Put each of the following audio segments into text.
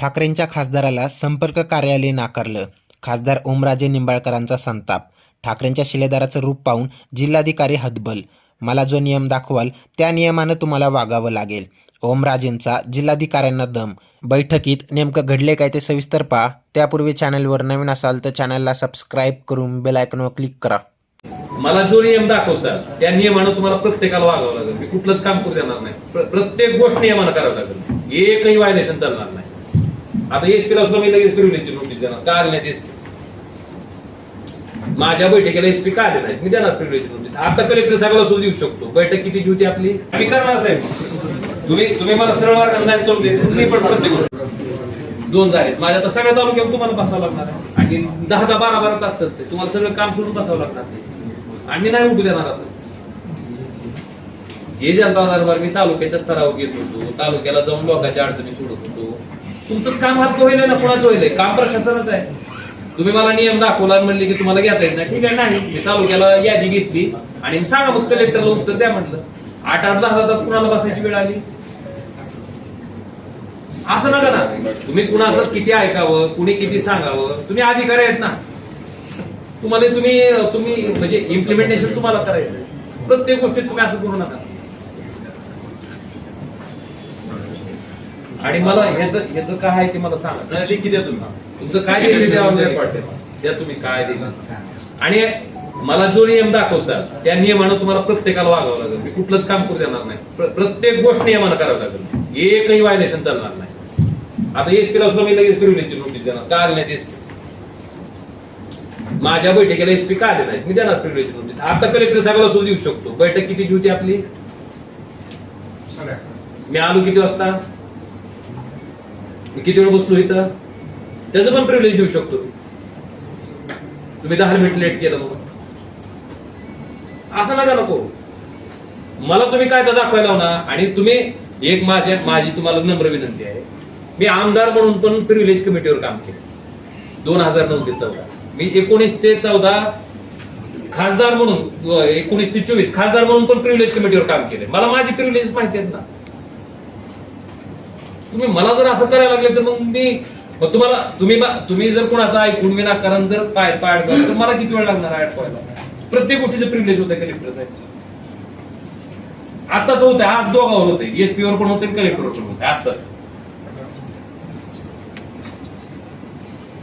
ठाकरेंच्या खासदाराला संपर्क कार्यालय नाकारलं. खासदार ओमराजे निंबाळकरांचा संताप. ठाकरेंच्या शिलेदाराचं रूप पाहून जिल्हाधिकारी हतबल. मला जो नियम दाखवाल त्या नियमानं तुम्हाला वागावं लागेल. ओमराजेंचा जिल्हाधिकाऱ्यांना दम. बैठकीत नेमकं घडले काय ते सविस्तर पहा. त्यापूर्वी चॅनलवर नवीन असाल तर चॅनलला सबस्क्राईब करून बेल आयकॉनवर क्लिक करा. मला जो नियम दाखवचा त्या नियमानं तुम्हाला प्रत्येकाला वागावं लागेल. मी कुठलंच काम करू देणार नाही. प्रत्येक गोष्ट नियमानं करावं लागेल. एकही व्हायलेशन चालणार नाही. आता एसपीला सुद्धा मी लगेच प्रिव्हिलेजची नोटीस देणार. का आले नाही एसपी माझ्या बैठकीला एसपी का आले नाहीत? मी देणार प्रिव्हिलेज नोटीस. आता कलेक्टर साहेबाला सुद्धा देऊ शकतो. बैठक कितीची होती आपली? मी करणार साहेब. तुम्ही तुम्ही मला सरळ मार्गाने नाही चालू देत तुम्ही पण प्रत्येक दोन झालेत. माझ्या आता सगळ्या तालुक्यात तुम्हाला बसावं लागणार आहे. आणि दहा दहा बारा बारा तास चालते तुम्हाला सगळं काम सोडून बसावं लागणार आणि नाही उठू देणार आता. जे जनता दरबार मी तालुक्याच्या स्तरावर घेत होतो तालुक्याला जाऊन लोकांच्या अडचणी सोडत होतो. तुमचंच काम हलकं होईल ना कोणाचं होईल? काम प्रशासनच आहे. तुम्ही मला नियम दाखवला म्हणले की तुम्हाला घेता येत नाही. ठीक आहे नाही. मी तालुक्याला यादी घेतली आणि मी सांगा मग कलेक्टरला उत्तर द्या म्हटलं. आठ आठ दहा तास कुणाला बसायची वेळ आली? असं नका ना. तुम्ही कुणाचं किती ऐकावं कुणी किती सांगावं तुम्ही अधिकारी आहेत ना. तुम्हाला तुम्ही तुम्ही म्हणजे इम्प्लिमेंटेशन तुम्हाला करायचं प्रत्येक गोष्टीत तुम्ही असं करू नका. आणि मला ह्याचं ह्याचं काय आहे ते मला सांगा. नाही, लिखी द्या तुम्ही. तुमचं काय दिलं द्या आमदार पाटील द्या तुम्ही काय दिलं आणि मला जो नियम दाखवचा त्या नियमानं तुम्हाला प्रत्येकाला वागावं लागेल. मी कुठलंच काम करू देणार नाही. प्र- प्रत्येक गोष्ट नियमानं करावं लागेल. एकही व्हायलेशन चालणार नाही. आता एसपी ला सुद्धा मी लगेच प्रिव्हिलेजची नोटीस देणार. का आले नाहीत एसपी माझ्या बैठकीला एसपी का आले नाहीत? मी देणार प्रिव्हिलेज नोटीस आता कलेक्टर साहेबाला सुद्धा देऊ शकतो. बैठक कितीची होती आपली? मी आलो किती वाजता? किती वेळ बसलो इथं? त्याचं पण प्रिव्हिलेज देऊ शकतो. तुम्ही दहा मिनिट लेट केलं म्हणून. असं नका नको. मला तुम्ही काय तर दाखवायला ना आणि तुम्ही एक माझ्या माझी तुम्हाला नम्र विनंती आहे. मी आमदार म्हणून पण प्रिव्हिलेज कमिटीवर काम केलं. दोन हजार नऊ ते चौदा. मी एकोणीस ते चौदा खासदार म्हणून एकोणीस ते चोवीस खासदार म्हणून पण प्रिव्हिलेज कमिटीवर काम केलं मला माझी प्रिव्हिलेज माहिती आहेत ना. तुम्ही मला जर असं करायला लागले तर मग मी मग तुम्हाला तुम्ही तुम्ही जर कोणाचा ऐकून विनाकारण जर पाय पाय अडकवलं तर मला किती वेळ लागणार आहे अडकवायला प्रत्येक गोष्टीचं प्रिव्हिलेज होतं कलेक्टर साहेब. आताच होतं आज दोघावर होते एसपी वर पण होते कलेक्टरवर पण होते आताच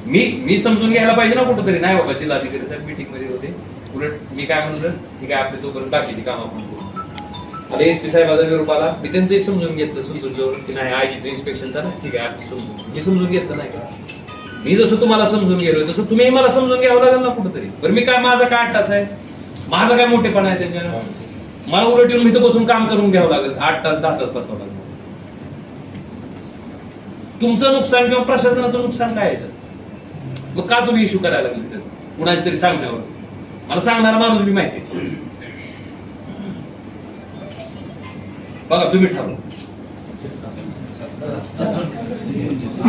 मी मी समजून घ्यायला पाहिजे ना कुठंतरी. नाही बाबा जिल्हाधिकारी साहेब मीटिंगमध्ये होते. उलट मी काय म्हणलं ठीक आहे आपली तोपर्यंत बाकीची काम आपण करू. एस पी साहेबाचा विरोप आला मी त्यांचंही समजून घेतलं समजून जवळ की नाही आयजीचं इन्स्पेक्शन झालं. ठीक आहे आपण समजून मी समजून घेतलं नाही का? मी जसं तुम्हाला समजून गेलो जसं तुम्ही मला समजून घ्यावं लागेल ना कुठंतरी. बरं मी काय माझा काय आठ तास आहे? माझा काय मोठेपणा आहे त्यांच्या? मला उलट येऊन इथं बसून काम करून घ्यावं लागेल. आठ तास दहा तास बसावं लागेल. तुमचं नुकसान किंवा प्रशासनाचं नुकसान काय आहे मग का तुम्ही इश्यू करायला लागले? कुणाची कुणाच्या तरी सांगण्यावर? मला सांगणारा माणूस मी माहिती आहे. बघा तुम्ही ठरवा.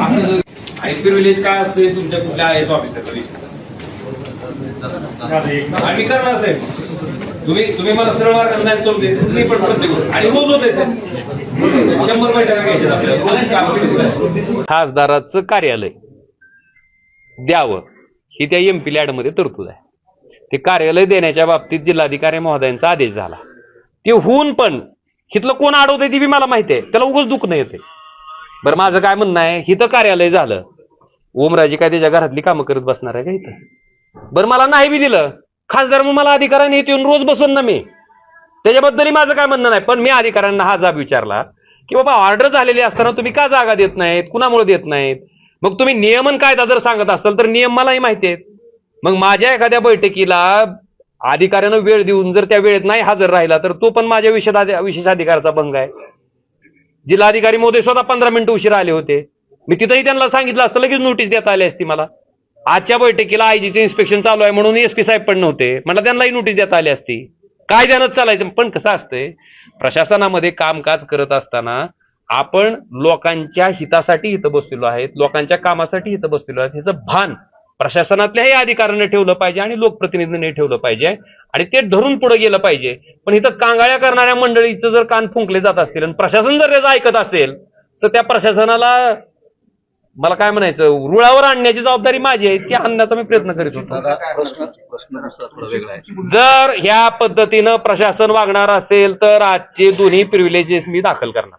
असं आणि प्रिव्हिलेज काय असते तुमच्या कुठल्या आय एस ऑफिसरला आणि मी करणार साहेब. तुम्ही तुम्ही मला सरळ मार्गाने नाही चालू देत तुम्ही पण प्रत्येक. आणि रोज होते साहेब. शंभर बैठका घ्यायच्या आपल्याला. रोज. खासदाराचं कार्यालय. द्यावं. ही त्या एमपी लॅडमध्ये तरतूद आहे. ते कार्यालय देण्याच्या बाबतीत जिल्हाधिकारी महोदयांचा आदेश झाला. ते होऊन पण हिथलं कोण अडवतंय ती बी मला माहिती आहे. त्याला उगाच दुख नाही येते बरं माझं काय म्हणणं आहे हिथं कार्यालय झालं. ओमराजी काय त्याच्या घरातली कामं करत बसणार आहे का इथं? बरं मला नाही बी दिलं. खासदार मग मला अधिकाराने इथे येऊन रोज बसून ना मी. त्याच्याबद्दलही माझं काय म्हणणं नाही पण मी अधिकाऱ्यांना हा जाब विचारला की बाबा ऑर्डर झालेली असताना तुम्ही का जागा देत नाहीत? कुणामुळे देत नाहीत? मग तुम्ही नियमन कायदा जर सांगत असाल तर नियम मलाही माहिती आहेत. मग माझ्या एखाद्या बैठकीला अधिकाऱ्यानं वेळ देऊन जर त्या वेळेत नाही हजर राहिला तर तो पण माझ्या विशेष विशेषाधिकाराचा भंग आहे. जिल्हाधिकारी मोदी स्वतः पंधरा मिनिटं उशीर आले होते. मी तिथंही त्यांना सांगितलं असतं लगेच नोटीस देता आली असती मला. आजच्या बैठकीला आयजीचे इन्स्पेक्शन चालू आहे म्हणून एसपी साहेब पण नव्हते. मला त्यांनाही नोटीस देता आली असती. काय ध्यानच चालायचं पण कसं असतंय प्रशासनामध्ये कामकाज करत असताना आपण लोकांच्या हितासाठी इथं बसलेलो आहेत लोकांच्या कामासाठी इथं बसलेलो आहेत ह्याचं भान प्रशासनातल्याही अधिकाऱ्याने ठेवलं पाहिजे आणि लोकप्रतिनिधींनी ठेवलं पाहिजे. आणि ते धरून पुढे गेलं पाहिजे. पण इथं कांगाळ्या करणाऱ्या मंडळीचं जर कान फुंकले जात असतील आणि प्रशासन जर त्याचं ऐकत असेल तर त्या प्रशासनाला मला काय म्हणायचं रुळावर आणण्याची जबाबदारी माझी आहे ती आणण्याचा मी प्रयत्न करीत होतो. जर ह्या पद्धतीनं प्रशासन वागणार असेल तर आजचे दोन्ही प्रिव्हिलेजेस मी दाखल करणार.